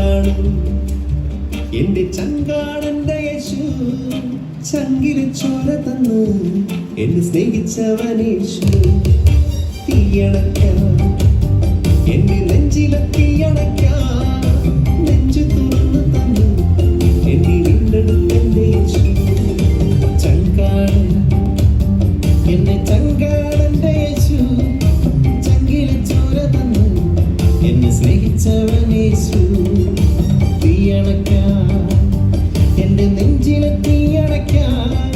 കാണൂ. എന്റെ ചങ്കാടന്റെ യേശു ചങ്കിലെ ചോര തന്നു. എന്നെ സ്നേഹിച്ചവനേശു തീയണക്കാം എന്റെ നെഞ്ചിലെ തീയണക്കാം നെഞ്ചു തുറന്നു തന്നു. എന്നെ വീണ്ടെടുത്തന്റെ യേശു. ചങ്കാടൻ. എന്നെ ചങ്കാടന്റെ യേശു ചങ്കിലെ ചോര തന്നു. എന്നെ സ്നേഹിച്ചവൻ നിന്റെ നെഞ്ചിലെത്തി അടയ്ക്കാൻ